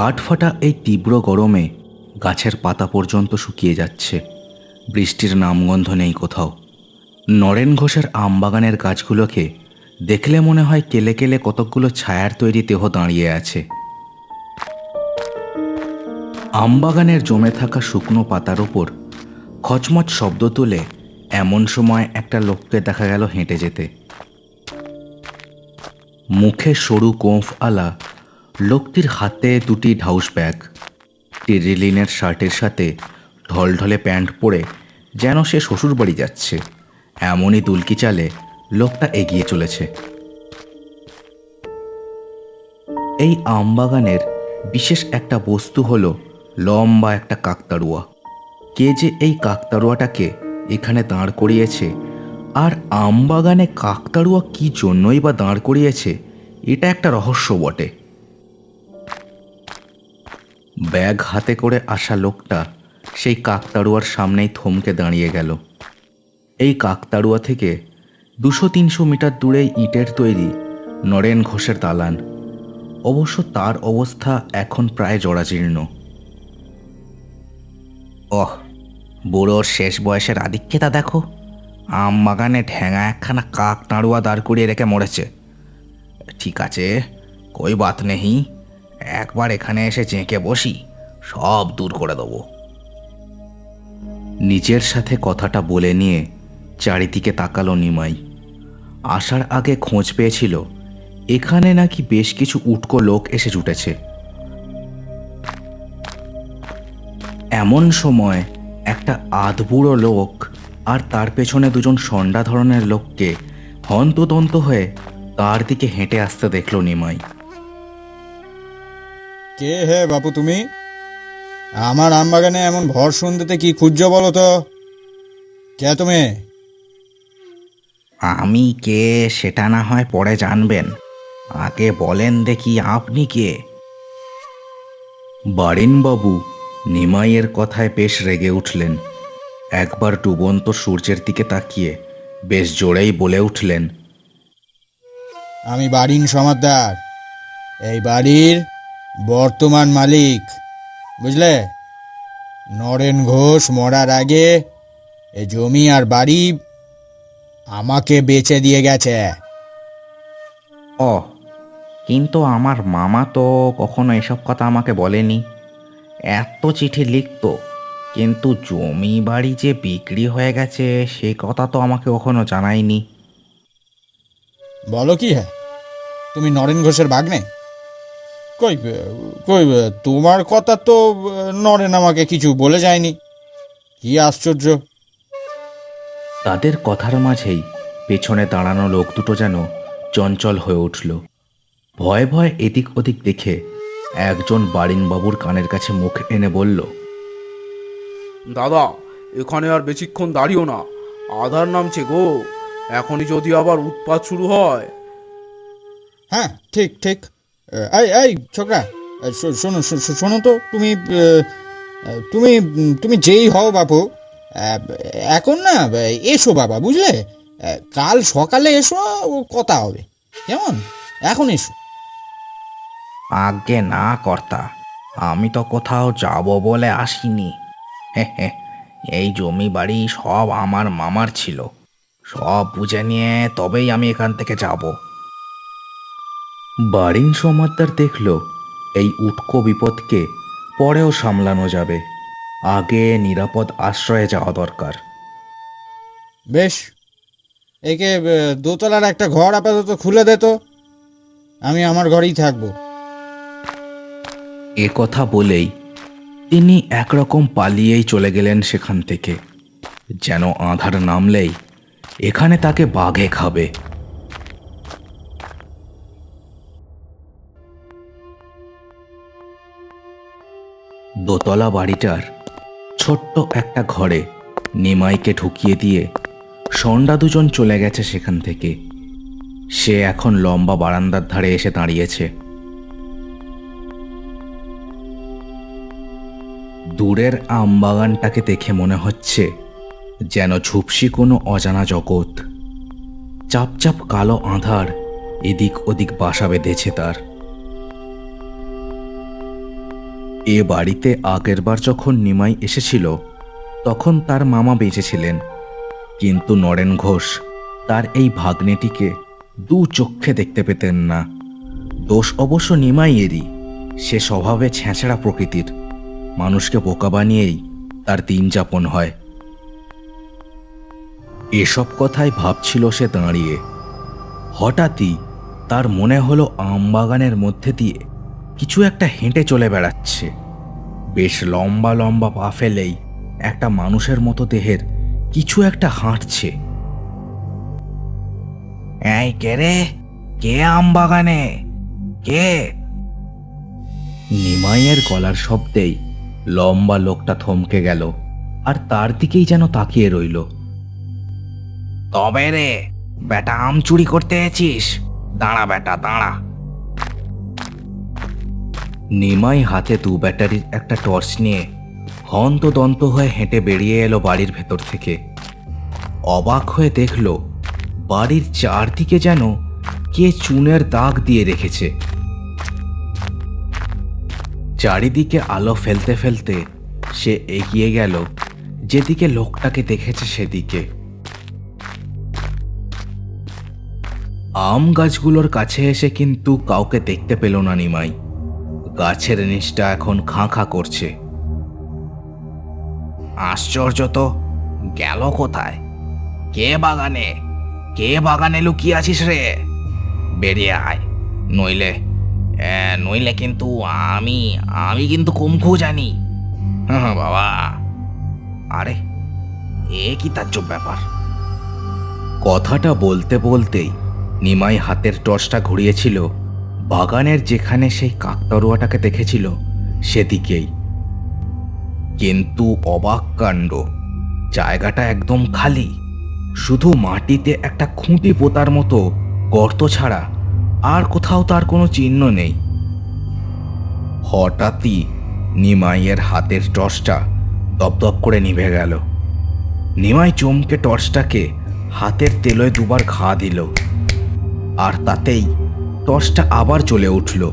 কাঠফাটা এই তীব্র গরমে গাছের পাতা পর্যন্ত শুকিয়ে যাচ্ছে। বৃষ্টির নামগন্ধ নেই কোথাও। নরেন ঘোষের আমবাগানের গাছগুলোকে দেখলে মনে হয় কেলে কেলে কতকগুলো ছায়ার তৈরি দেহ দাঁড়িয়ে আছে। আমবাগানের জমে থাকা শুকনো পাতার ওপর খচমচ শব্দ তুলে এমন সময় একটা লোককে দেখা গেল হেঁটে যেতে। মুখে সরু কোঁফ আলা লোকটির হাতে দুটি ঢাউস ব্যাগ। টিরিলিনের শার্টের সাথে ঢলঢলে প্যান্ট পরে যেন সে শ্বশুর বাড়ি যাচ্ছে। এমনই দুলকি চালে লোকটা এগিয়ে চলেছে। এই আমবাগানের বিশেষ একটা বস্তু হলো লম্বা একটা কাকতাড়ুয়া। কে যে এই কাকতাড়ুয়াটাকে এখানে দাঁড় করিয়েছে, আর আমবাগানে কাকতাড়ুয়া কি জন্যই বা দাঁড় করিয়েছে, এটা একটা রহস্য বটে। ব্যাগ হাতে করে আসা লোকটা সেই কাকতাড়ুয়ার সামনেই থমকে দাঁড়িয়ে গেল। এই কাকতাড়ুয়া থেকে দুশো তিনশো মিটার দূরেই ইটের তৈরি নরেন ঘোষের দালান। অবশ্য তার অবস্থা এখন প্রায় জরাজীর্ণ। অহ, বুড়োর শেষ বয়সের আধিক্যতা দেখো। আম বাগানে ঠ্যাঙা একখানা কাক নাড়ুয়া দাঁড় করিয়ে রেখে মরেছে। ঠিক আছে, কই বাত নেই। একবার এখানে এসে চেঁকে বসি, সব দূর করে দেবো। নিজের সাথে কথাটা বলে নিয়ে চারিদিকে তাকালো নিমাই। আসার আগে খোঁজ পেয়েছিল, এখানে নাকি বেশ কিছু উটকো লোক এসে জুটেছে। এমন সময় একটা আধবুড়ো লোক আর তার পেছনে দুজন সন্ডা ধরনের লোককে হন্তদন্ত হয়ে তার দিকে হেঁটে আসতে দেখল নিমাই। কে হে বাপু তুমি? আমার আমবাগানে এমন ভর সন্ধ্যেতে কি খুঁজছো বলো তো? কে তুমি? আমি কে সেটা না হয় পরে জানবেন। আগে বলেন দেখি আপনি কে? বারিনবাবু নিমাইয়ের কথায় বেশ রেগে উঠলেন। একবার ডুবন্ত সূর্যের দিকে তাকিয়ে বেশ জোরেই বলে উঠলেন আমি বাড়ির সমাদার। এই বাড়ির বর্তমান মালিক বুঝলে? নরেন ঘোষ মরার আগে এ জমি আর বাড়ি আমাকে বেচে দিয়ে গেছে। ও কিন্তু আমার মামা তো কখনো এসব কথা আমাকে বলেনি। এত চিঠি লিখতো কিন্তু জমি বাড়ি যে বিক্রি হয়ে গেছে সে কথা তো আমাকে কখনো জানায়নি। বলো কি হ্যাঁ তুমি নরেন ঘোষের ভাগ্নে? কই কই তোমার কথা তো নরেন আমাকে কিছু বলে যায়নি। কি আশ্চর্য। তাদের কথার মাঝেই পেছনে দাঁড়ানো লোক দুটো যেন চঞ্চল হয়ে উঠল। ভয়ে ভয়ে এদিক ওদিক দেখে একজন বারিনবাবুর কানের কাছে মুখ এনে বলল দাদা এখানে আর বেশিক্ষণ দাঁড়িও না। আধার নামছে গো। এখনই যদি আবার উৎপাত শুরু হয় হ্যাঁ ঠিক ঠিক। এই এই, ছোকরা শোনো শোনো তো, তুমি তুমি তুমি যেই হও বাপু এখন না, এসো বাবা, বুঝলে? কাল সকালে এসো কথা হবে, কেমন? এখন এসো। আগে না, কর্তা, আমি তো কোথাও যাব বলে আসিনি। এই জমি বাড়ি সব আমার মামার ছিল। সব বুঝে নিয়ে তবেই আমি এখান থেকে যাব। বারিন সমাদ্দার দেখল এই উটকো বিপদকে পরেও সামলানো যাবে। আগে নিরাপদ আশ্রয়ে যাওয়া দরকার। বেশ একে দোতলার একটা ঘর আপাতত খুলে দে তো। আমি আমার ঘরেই থাকব। এ কথা বলেই তিনি একরকম পালিয়েই চলে গেলেন সেখান থেকে। যেন আধার নামলেই এখানে তাকে বাঘে খাবে। দোতলা বাড়িটার ছোট্ট একটা ঘরে নিমাইকে ঢুকিয়ে দিয়ে সন্ডা দুজন চলে গেছে সেখান থেকে। সে এখন লম্বা বারান্দার ধারে এসে দাঁড়িয়েছে। দূরের আমবাগানটাকে দেখে মনে হচ্ছে যেন ঝুপসি কোনো অজানা জগৎ। চাপচাপ কালো আঁধার এদিক ওদিক বাসা বেঁধেছে তার। এ বাড়িতে আগেরবার যখন নিমাই এসেছিল, তখন তার মামা বেঁচে ছিলেন কিন্তু নরেন ঘোষ তার এই ভাগ্নেটিকে দু চক্ষে দেখতে পেতেন না। দোষ অবশ্য নিমাইয়েরই। সে স্বভাবে ছেঁচড়া প্রকৃতির। মানুষকে বোকা বানিয়েই তার দিন যাপন হয়। এসব কথাই ভাবছিল সে দাঁড়িয়ে। হঠাৎই তার মনে হলো আমবাগানের মধ্যে দিয়ে কিছু একটা হেঁটে চলে বেড়াচ্ছে। বেশ লম্বা লম্বা পা ফেলেই একটা মানুষের মতো দেহের কিছু একটা হাঁটছে। কে রে? কে আমবাগানে কে? নিমাইয়ের গলার শব্দেই লম্বা লোকটা থমকে গেল আর তার দিকেই যেন তাকিয়ে রইল। তবে রে, বেটা আম চুরি করতে এসেছিস? দাঁড়া বেটা, দাঁড়া। নিমাই হাতে দু ব্যাটারির একটা টর্চ নিয়ে হন্তদন্ত হয়ে হেঁটে বেরিয়ে এলো বাড়ির ভেতর থেকে। অবাক হয়ে দেখল, বাড়ির চারদিকে যেন কে চুনের দাগ দিয়ে রেখেছে। চারিদিকে আলো ফেলতে ফেলতে সে এগিয়ে গেল, যেদিকে লোকটাকে দেখেছে সেদিকে। আম গাছগুলোর কাছে এসে কিন্তু কাউকে দেখতে পেল না নিমাই। গাছের নিচটা এখন খাঁ খাঁ করছে। আশ্চর্য তো, গেল কোথায়? কে বাগানে? কে বাগানে লুকিয়ে আছিস রে? বেরিয়ে আয়। নইলে নইলে কিন্তু আমি আমি কিন্তু কুমখু জানি। হ্যাঁ বাবা। আরে, এ কি তাজ্জব ব্যাপার? কথাটা বলতে বলতেই নিমাই হাতের টর্চটা ঘুরিয়েছিল। বাগানের যেখানে সেই কাকতারুয়াটাকে দেখেছিল, সেদিকেই। কিন্তু অবাক কাণ্ড, জায়গাটা একদম খালি। শুধু মাটিতে একটা খুঁটি পোতার মতো গর্ত ছাড়া আর কোথাও তার কোনো চিহ্ন নেই। হঠাৎই নিমাইয়ের হাতের টর্চটা দপদপ করে নিভে গেল। নিমাই চমকে টর্চটাকে হাতের তেলোয় দুবার ঘা দিল। আর তাতেই টর্চটা আবার জ্বলে উঠল।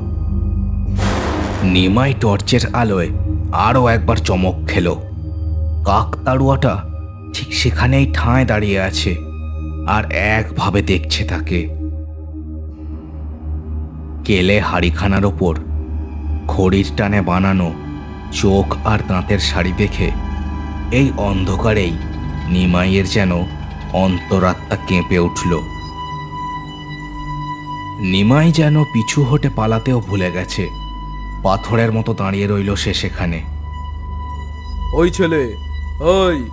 নিমাই টর্চের আলোয় আরও একবার চমক খেল। কাকতাড়ুয়াটা ঠিক সেখানেই ঠাঁয় দাঁড়িয়ে আছে আর একভাবে দেখছে তাকে। কেলে হাড়িখানার ওপর খড়ির টানে বানানো চোখ আর দাঁতের শাড়ি দেখে এই অন্ধকারেই নিমাইয়ের যেন অন্তরাত্মা কেঁপে উঠল। নিমাই যেন পিছু হটে পালাতেও ভুলে গেছে। পাথরের মতো দাঁড়িয়ে রইল সে সেখানে। ওই ছেলে ওই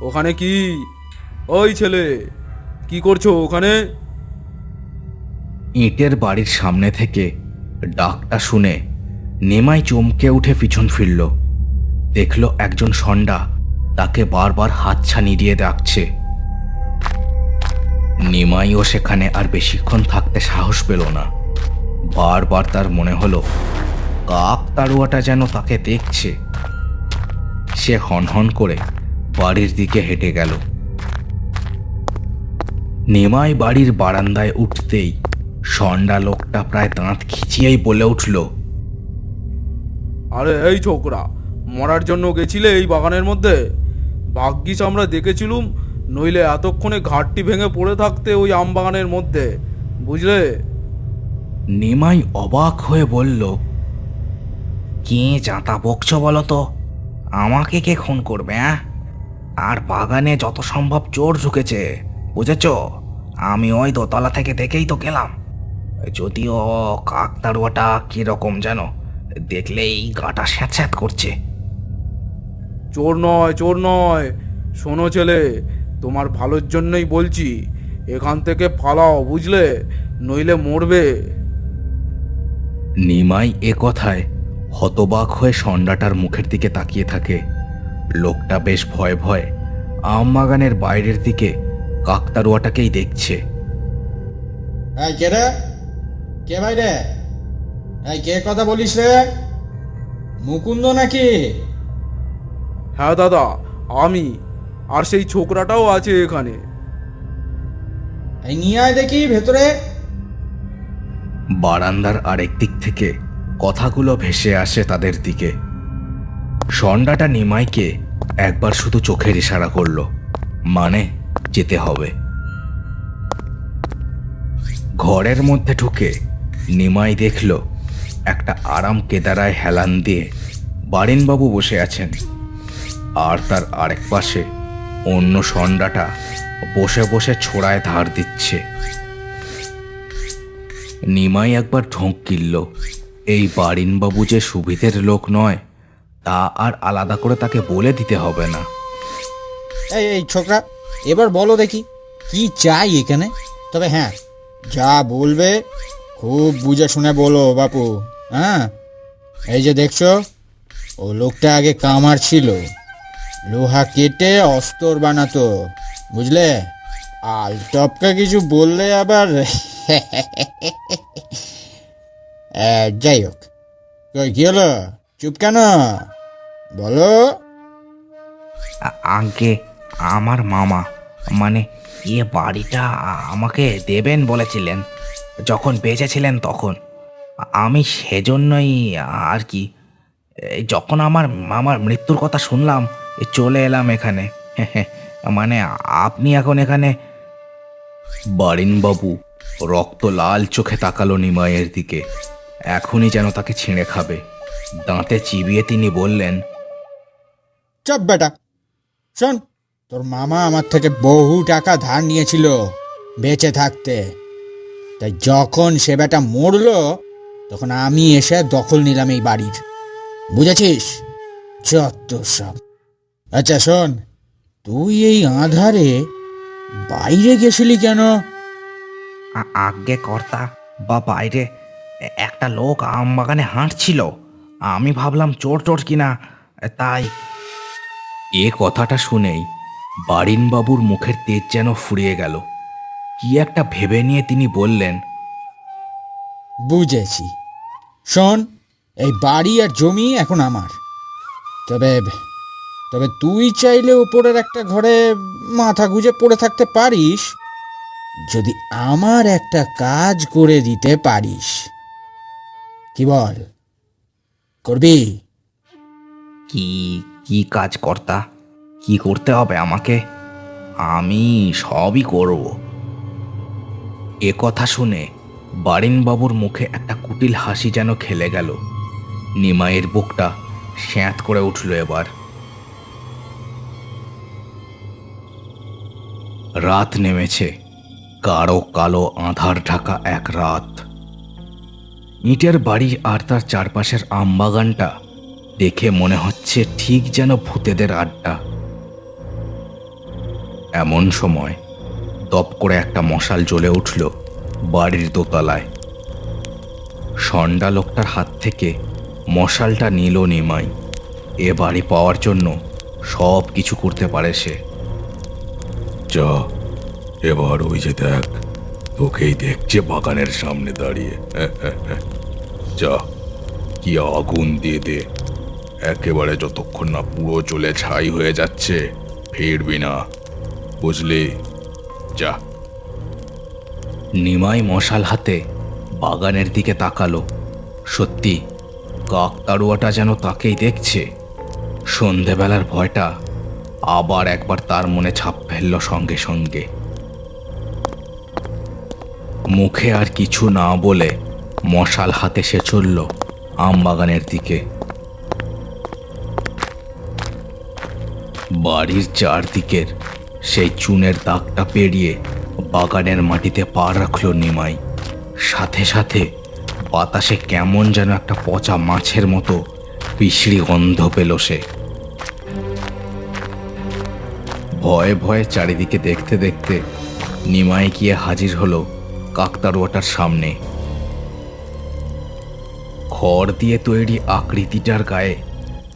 ওখানে কি? ওই ছেলে কি করছ ওখানে? ইটের বাড়ির সামনে থেকে ডাকটা শুনে নেমাই চমকে উঠে পিছন ফিরল। দেখল একজন সন্ডা তাকে বারবার হাতছানি দিয়ে ডাকছে। নিমাইও সেখানে আর বেশিক্ষণ থাকতে সাহস পেল না। বারবার তার মনে হলো, কাক তাড়ুয়াটা যেন তাকে দেখছে। সে হনহন করে বাড়ির দিকে হেঁটে গেল। নেমাই বাড়ির বারান্দায় উঠতেই সন্ডা লোকটা প্রায় দাঁত খিচিয়েই বলে উঠল, আরে এই ছোকরা, মরার জন্য গেছিলে এই বাগানের মধ্যে? ভাগ্যিস আমরা দেখেছিলুম নইলে এতক্ষণে ঘাটটি ভেঙে পড়ে থাকতে ওই আম বাগানের মধ্যে বুঝলে? নিমাই অবাক হয়ে বলল কে জাতা বকছ বলো তো? আমাকে কে খুন করবে হ্যাঁ আর বাগানে যত সম্ভব চোর ঢুকেছে বুঝেছ? আমি ওই দোতলা থেকে দেখেই তো গেলাম। যদিও কাকতাড়ুয়াটা কীরকম যেন দেখলেই গাটা স্যাঁত করছে। চোর নয় চোর নয় শোনো ছেলে তোমার ভালোর জন্যই বলছি এখান থেকে পালাও বুঝলে? নইলে মরবে। নিমাই এ কথায় হতবাক হয়ে সন্ডাটার মুখের দিকে তাকিয়ে থাকে। লোকটা বেশ ভয় ভয় আম বাগানের বাইরের দিকে কাকতারুয়াটাকেই দেখছে। এই কে রে? কে ভাই রে? এই কে কথা বলিস রে? মুকুন্দ নাকি? হ্যাঁ দাদা আমি। আর সেই ছোকরাটাও আছে এখানে। এই নিয়ে আয় দেখি ভেতরে। বারান্দার আরেক দিক থেকে কথাগুলো ভেসে আসে তাদের দিকে। সন্ডাটা নিমাইকে একবার শুধু চোখের ইশারা করল মানে যেতে হবে। ঘরের মধ্যে ঢুকে নিমাই দেখল একটা আরাম কেদারায় হেলান দিয়ে বারিনবাবু বসে আছেন আর তার আরেক পাশে অন্য সন্ডাটা বসে বসে ছোড়ায় ধার দিচ্ছে। নিমাই একবার ঢোঁক কিনল। এই বারিনবাবু যে সুবিধের লোক নয়, তা আর আলাদা করে তাকে বলে দিতে হবে না। এই এই ছোকরা, এবার বলো দেখি, কি চাই এখানে? তবে হ্যাঁ যা বলবে খুব বুঝে শুনে বলো বাপু হ্যাঁ? এই যে দেখছ, ও লোকটা আগে কামার ছিল। লোহা কেটে অস্তর বানাতো, বুঝলে? আল টপকা কিছু বললে আবার যাই হোক। কি হলো? চুপ কেন? বলো। আগে আমার মামা মানে এ বাড়িটা আমাকে দেবেন বলেছিলেন, যখন বেঁচেছিলেন তখন। আমি সেজন্যই আর কি যখন আমার মামার মৃত্যুর কথা শুনলাম চলে এলাম এখানে। মানে আপনি এখন এখানে? বারিনবাবু রক্ত লাল চোখে তাকালো নিমাইয়ের দিকে। এখনই যেন তাকে ছিঁড়ে খাবে। দাঁতে চিবিয়ে তিনি বললেন চপ বেটা। শোন তোর মামা আমার থেকে বহু টাকা ধার নিয়েছিল বেঁচে থাকতে। তাই যখন সে বেটা মরলো তখন আমি এসে দখল নিলাম এই বাড়ির। বুঝেছিস? যত সব। আচ্ছা শোন। তুই এই আধারে বাইরে গেছিলি কেন? আ- আজ্ঞে কর্তা বা বাইরে একটা লোক আম বাগানে হাঁটছিল। আমি ভাবলাম চোর টোর কিনা তাই। এ কথাটা শুনেই বারিনবাবুর মুখের তেজ যেন ফুরিয়ে গেল। কি একটা ভেবে নিয়ে তিনি বললেন বুঝেছি। শোন এই বাড়ি আর জমি এখন আমার। তবে তবে তুই চাইলে উপরের একটা ঘরে মাথা গুজে পড়ে থাকতে পারিস, যদি আমার একটা কাজ করে দিতে পারিস। কি বল? করবি? কি কি কাজ কর্তা? কি করতে হবে আমাকে? আমি সবই করব। এ কথা শুনে বারিনবাবুর মুখে একটা কুটিল হাসি যেন খেলে গেল। নিমাইয়ের বুকটা স্যাঁত করে উঠল এবার। রাত নেমেছে। গাঢ় কালো আধার ঢাকা এক রাত। ইটের বাড়ি আর তার চারপাশের আমবাগানটা দেখে মনে হচ্ছে ঠিক যেন ভূতেদের আড্ডা। এমন সময় দপ করে একটা মশাল জ্বলে উঠল বাড়ির দোতলায়। সন্ডা লোকটার হাত থেকে মশালটা নিল নিমাই। এ বাড়ি পাওয়ার জন্য সব কিছু করতে পারে সে। যা, এবার ওই যে দেখ, তোকেই দেখছে বাগানের সামনে দাঁড়িয়ে। যা, কি আগুন দিয়ে দে। একেবারে যতক্ষণ না পুরো চলে ছাই হয়ে যাচ্ছে, ফিরবি না। বুঝলি? যা। নিমাই মশাল হাতে বাগানের দিকে তাকালো। সত্যি কাকতাড়ুয়াটা যেন তাকেই দেখছে। সন্ধেবেলার ভয়টা আবার একবার তার মনে ছাপ ফেলল সঙ্গে সঙ্গে। মুখে আর কিছু না বলে মশাল হাতে সে চলল আমবাগানের দিকে। বাড়ির চারদিকের সেই চুনের দাগটা পেরিয়ে বাগানের মাটিতে পা রাখল নিমাই। সাথে সাথে বাতাসে কেমন যেন একটা পচা মাছের মতো পিছড়ি গন্ধ পেল সে। ভয়ে ভয়ে চারিদিকে দেখতে দেখতে নিমাই গিয়ে হাজির হলো কাকতারুয়াটার সামনে। খড় দিয়ে তৈরি আকৃতিটার গায়ে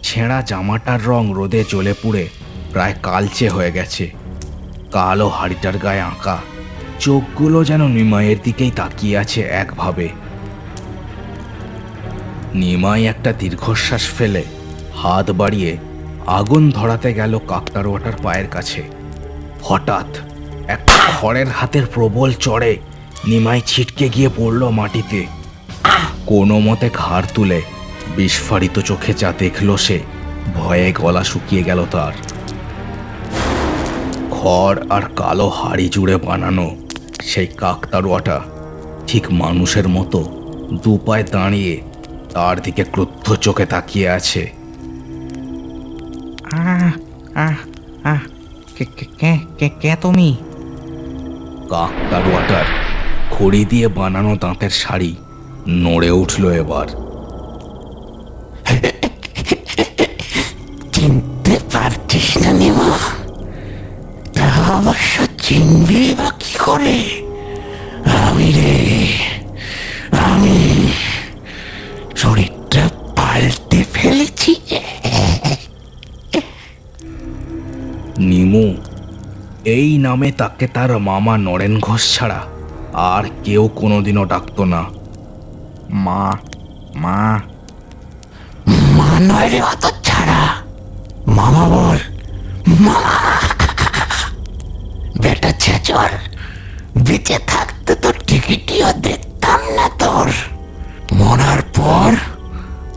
ছেঁড়া জামাটার রং রোদে জ্বলে পুড়ে প্রায় কালচে হয়ে গেছে। কালো হাড়িটার গায়ে আঁকা চোখগুলো যেন নিমাইয়ের দিকেই তাকিয়ে আছে একভাবে। নিমাই একটা দীর্ঘশ্বাস ফেলে হাত বাড়িয়ে আগুন ধরাতে গেল কাকতারুয়াটার পায়ের কাছে। হঠাৎ একটা খড়ের হাতের প্রবল চড়ে নিমাই ছিটকে গিয়ে পড়ল মাটিতে। কোনো মতে ঘাড় তুলে বিস্ফারিত চোখে যা দেখল সে, ভয়ে গলা শুকিয়ে গেল তার। খড় আর কালো হাড়ি জুড়ে বানানো সেই কাকতাড়ুয়াটা ঠিক মানুষের মতো দু পায়ে দাঁড়িয়ে তার দিকে ক্রুদ্ধ চোখে তাকিয়ে আছে। আহ আহ আহ কে কে কে কে কে তুমি? কাকতাড়ুয়াটার খড়ি দিয়ে বানানো দাঁতের শাড়ি নড়ে উঠল এবার। চিনতে পারছিস না নিমা। তা অবশ্য চিনবি বা কি করে? আমি রে আমি নিমু এই নামে তাকে তার মামা নরেন ঘোষ ছাড়া আর কেউ কোনোদিনও ডাকতো না। মা মা। মা নয় রে অত ছাড়া। মামা বল। মামা। বেটা ছেচর বেঁচে থাকতে তো টিকিটিও দেখতাম না তোর। মরার পর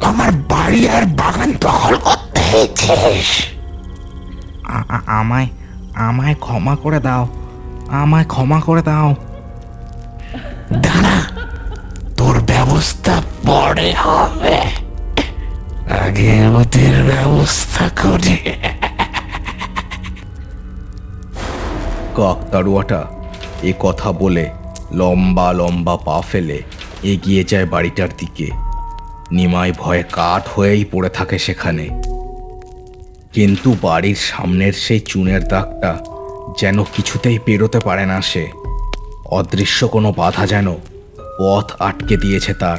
আমার বাড়ি আর বাগান দখল করতে হয়েছিস আমায় আমায় ক্ষমা করে দাও, আমায় ক্ষমা করে দাও। দাঁড়া, তোর ব্যবস্থা পরে হবে। আগে ওদের ব্যবস্থা করে। কাকতাড়ুয়াটা এ কথা বলে লম্বা লম্বা পা ফেলে এগিয়ে যায় বাড়িটার দিকে। নিমাই ভয়ে কাঠ হয়েই পড়ে থাকে সেখানে। কিন্তু বাড়ির সামনের সেই চুনের দাগটা যেন কিছুতেই পেরোতে পারে না সে। অদৃশ্য কোনো বাধা যেন পথ আটকে দিয়েছে তার।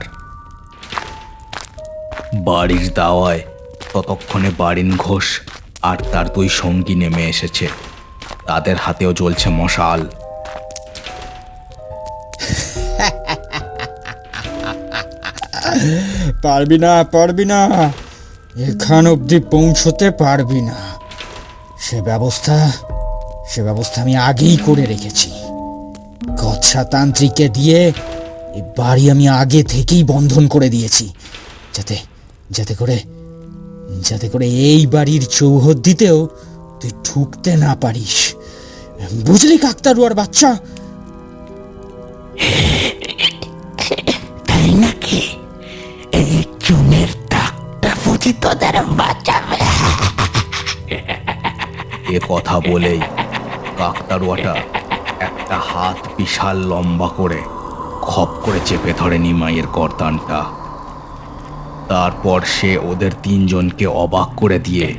বাড়ির দাওয়ায় ততক্ষণে বারিন ঘোষ আর তার দুই সঙ্গী নেমে এসেছে। তাদের হাতেও জ্বলছে মশাল। পারবি না পারবি না। এখান অবধি পৌঁছতে পারবি না। সে ব্যবস্থা সে ব্যবস্থা আমি আগেই করে রেখেছি। গচ্ছা তান্ত্রিককে দিয়ে এই বাড়ি আমি আগে থেকেই বন্ধন করে দিয়েছি। যাতে যাতে করে যাতে করে এই বাড়ির চৌহদ্দিতেও তুই ঢুকতে না পারিস। বুঝলি, কাকতারুয়ার বাচ্চা? কথা বলেই কাকতারুয়াটা একটা হাত বিশাল লম্বা করে খপ করে চেপে ধরে নিমাইয়ের গর্দানটা। তারপর সে ওদের তিনজনকে অবাক করে দিয়ে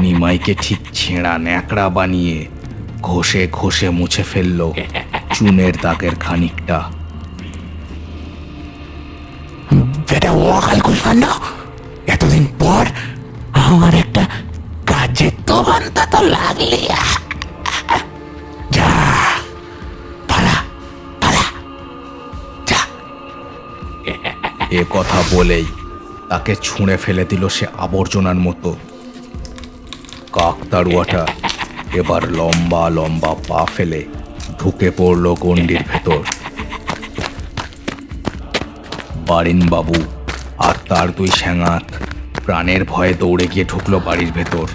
নিমাইকে ঠিক ছেঁড়া ন্যাকড়া বানিয়ে ঘষে ঘষে মুছে ফেলল চুনের দাগের খানিকটা। এতদিন পর আমার একটা কাজে তো লাগলি যা পালা পালা যা এ কথা বলেই তাকে ছুঁড়ে ফেলে দিল সে আবর্জনার মতো। কাকতাড়ুয়াটা এবার লম্বা লম্বা পা ফেলে ঢুকে পড়ল গণ্ডির ভেতর। বারিন বাবু আর তার দুই স্যাঙাত প্রাণের ভয়ে দৌড়ে গিয়ে ঢুকলো বাড়ির ভেতর।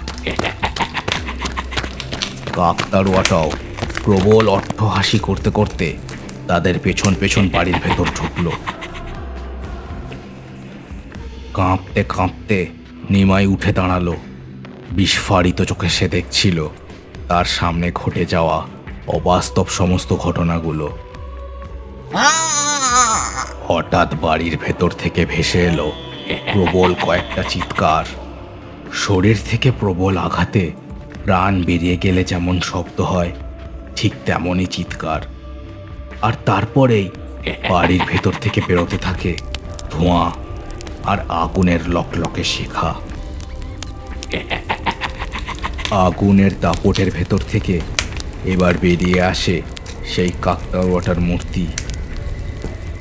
কাকতাড়ুয়াটাও প্রবল অট্টহাসি করতে করতে তাদের পেছন পেছন বাড়ির ভেতর ঢুকলো। কাঁপতে কাঁপতে নিমাই উঠে দাঁড়াল। বিস্ফারিত চোখে সে দেখছিল তার সামনে ঘটে যাওয়া অবাস্তব সমস্ত ঘটনাগুলো। হঠাৎ বাড়ির ভেতর থেকে ভেসে এলো প্রবল কয়েকটা চিৎকার। শরীর থেকে প্রবল আঘাতে প্রাণ বেরিয়ে গেলে যেমন শব্দ হয়, ঠিক তেমনই চিৎকার। আর তারপরেই বাড়ির ভেতর থেকে বেরোতে থাকে ধোঁয়া আর আগুনের লকলকে শেখা। আগুনের দাপটের ভেতর থেকে এবার বেরিয়ে আসে সেই কাকতাওয়াটার মূর্তি।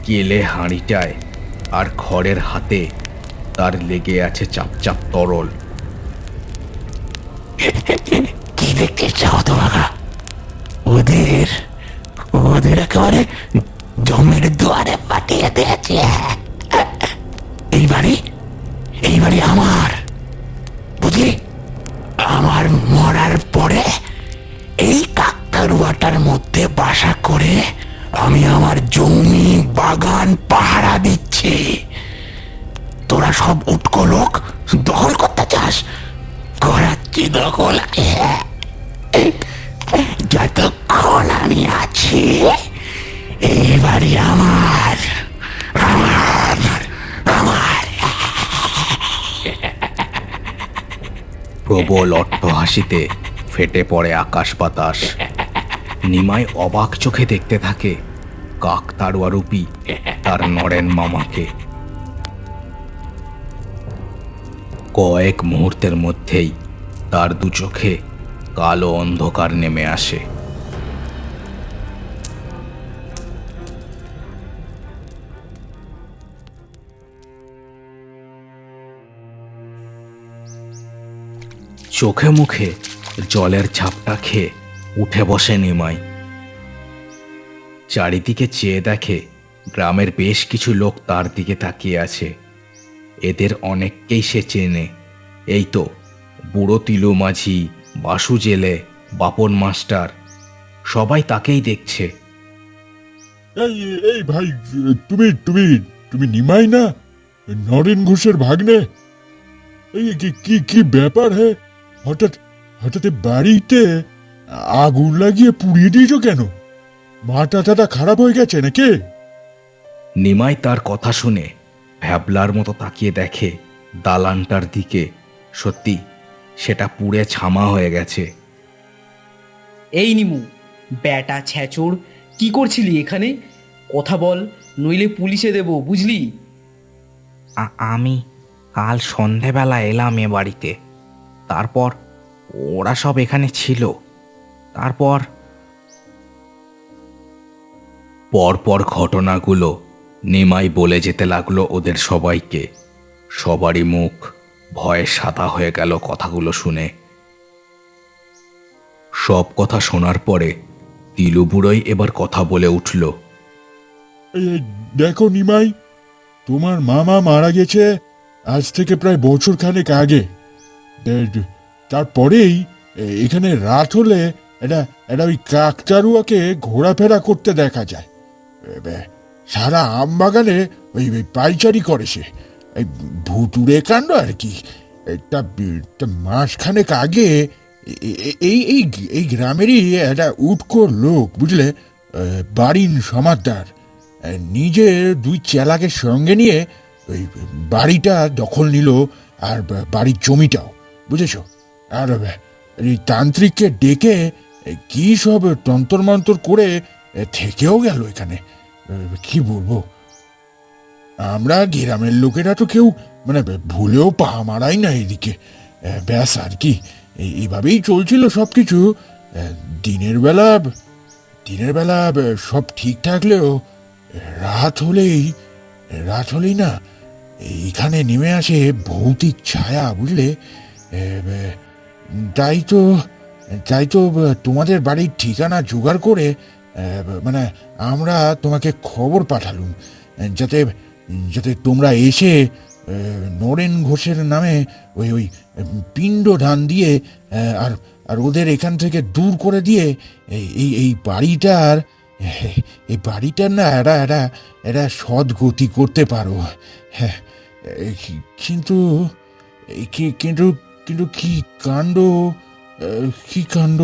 কেলে হাঁড়িটায় আর খড়ের হাতে তার লেগে আছে চাপচাপ তরল। কি দেখতে চাও তো বাঘা ওদের ওদের একেবারে জমের দুয়ারে পাঠিয়ে দিয়েছে। এই বাড়ি এই বাড়ি আমার, বুঝলি? আমার মরার পরে এই কাকতারুয়াটার মধ্যে বাসা করে আমি আমার জমি, বাগান, পাহারা দিচ্ছি। তোরা সব উটকো লোক দখল করতে চাস? করাচ্ছি দখল? যতক্ষণ আমি আছি এবারে আমার আমার আমার। প্রবল অট্টহাসিতে ফেটে পড়ে আকাশ বাতাস। নিমাই অবাক চোখে দেখতে থাকে কাকতাড়ুয়ারূপী তার নরেন মামাকে। কয়েক মুহূর্তের মধ্যেই তার দু চোখে কালো অন্ধকার নেমে আসে। চোখে মুখে জলের ঝাপটা খেয়ে উঠে বসে নিমাই। চারিদিকে চেয়ে দেখে গ্রামের বেশ কিছু লোক তার দিকে তাকিয়ে আছে। এদের অনেককেই সে চেনে। এই তো বুড়ো তিলু মাঝি বাসু জেলে বাপন মাস্টার সবাই তাকেই দেখছে। এই এই ভাই তুমি তুমি তুমি নিমাই না? নরেন ঘোষের ভাগ্নে? এই কি কি কি ব্যাপার হে? হঠাৎ হঠাৎ বাড়িতে আগুন লাগিয়ে পুড়িয়ে দিয়েছ কেন? মাথা টাটা খারাপ হয়ে গেছে নাকি? নিমাই তার কথা শুনে ভ্যাবলার মতো তাকিয়ে দেখে দালানটার দিকে সত্যি সেটা পুড়ে ছামা হয়ে গেছে। এই নিমু ব্যাটা ছ্যাচোর কি করছিলি এখানে? কথা বল নইলে পুলিশে দেব বুঝলি? আ- আমি কাল সন্ধেবেলা এলাম এ বাড়িতে। তারপর ওরা সব এখানে ছিল। তারপর পরপর ঘটনাগুলো নিমাই বলে যেতে লাগল ওদের সবাইকে। সবারই মুখ ভয়ে সাদা হয়ে গেল কথাগুলো শুনে। সব কথা শোনার পরে তিলু এবার কথা বলে উঠল দেখো নিমাই, তোমার মামা মারা গেছে আজ থেকে প্রায় বছর খানেক আগে তারপরেই এখানে রাত হলে এটা এটা ওই কাকতারুয়াকে ঘোরাফেরা করতে দেখা যায়। সারা আম বাগানে ওই পাইচারি করে সে। এই ভুতুরে কাণ্ড আর কি। একটা মাসখানেক আগে এই এই এই গ্রামেরই একটা উটকো লোক বুঝলে? বাড়ির সমাদদার এ, নিজের দুই চেলাকে সঙ্গে নিয়ে ওই বাড়িটা দখল নিল আর বাড়ির জমিটাও বুঝেছ? আর এই তান্ত্রিককে ডেকে কী সব তন্তর মন্তর করে থেকেও গেল এখানে। কি বলব? আমরা গ্রামের লোকেরা তো কেউ মানে ভুলেও পা মারাই না এদিকে। ব্যাস আর কি। এই- এইভাবেই চলছিল সব কিছু দিনের বেলা দিনের বেলা সব ঠিক থাকলেও রাত হলেই রাত হলেই না, এইখানে নেমে আসে ভৌতিক ছায়া, বুঝলে? তাই তো তাই তো তোমাদের বাড়ির ঠিকানা জোগাড় করে মানে আমরা তোমাকে খবর পাঠালুম, যাতে যাতে তোমরা এসে নরেন ঘোষের নামে ওই ওই পিণ্ড ধান দিয়ে আর আর ওদের এখান থেকে দূর করে দিয়ে এই এই বাড়িটার এই বাড়িটার না এরা এরা এরা সৎ গতি করতে পারো। হ্যাঁ কিন্তু কিন্তু কিন্তু কি কাণ্ড কি কাণ্ড?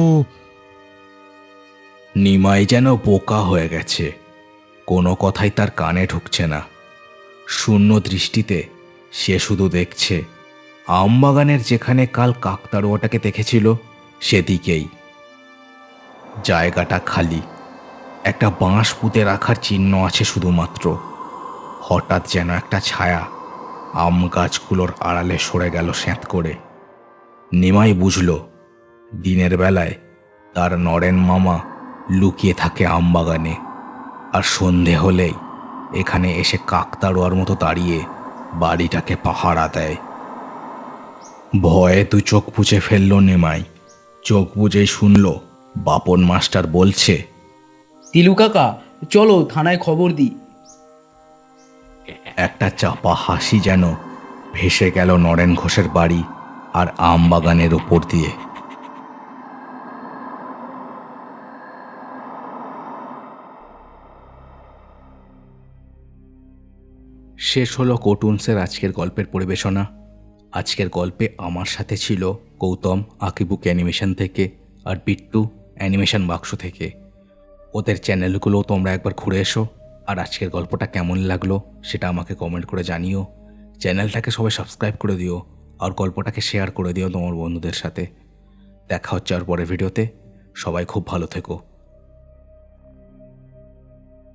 নিমাই যেন বোকা হয়ে গেছে। কোনো কথাই তার কানে ঢুকছে না। শূন্য দৃষ্টিতে সে শুধু দেখছে। আমবাগানের যেখানে কাল কাকতাড়ুয়াটাকে দেখেছিল, সেদিকেই। জায়গাটা খালি। একটা বাঁশ পুঁতে রাখার চিহ্ন আছে শুধুমাত্র। হঠাৎ যেন একটা ছায়া আম গাছগুলোর আড়ালে সরে গেল স্যাঁত করে। নিমাই বুঝল, দিনের বেলায় তার নরেন মামা লুকিয়ে থাকে আমবাগানে, আর সন্ধে হলেই এখানে এসে কাকতাড়ুয়ার মতো দাঁড়িয়ে বাড়িটাকে পাহারা দেয়। ভয়ে তুই চোখ বুজে ফেলল নেমাই। চোখ বুঝেই শুনল বাপন মাস্টার বলছে তিলু কাকা চলো থানায় খবর দিই। একটা চাপা হাসি যেন ভেসে গেল নরেন ঘোষের বাড়ি আর আম বাগানের ওপর দিয়ে। শেষ হলো কোটুন্সের আজকের গল্পের পরিবেশনা। আজকের গল্পে আমার সাথে ছিল গৌতম, আকিবুক অ্যানিমেশন থেকে আর বিট্টু অ্যানিমেশন বাক্স থেকে। ওদের চ্যানেলগুলো তোমরা একবার ঘুরে এসো। আর আজকের গল্পটা কেমন লাগল সেটা আমাকে কমেন্ট করে জানিও। চ্যানেলটাকে সবাই সাবস্ক্রাইব করে দিও। আর গল্পটাকে শেয়ার করে দিও তোমার বন্ধুদের সাথে। দেখা হচ্ছে আর পরের ভিডিওতে সবাই খুব ভালো থেকো।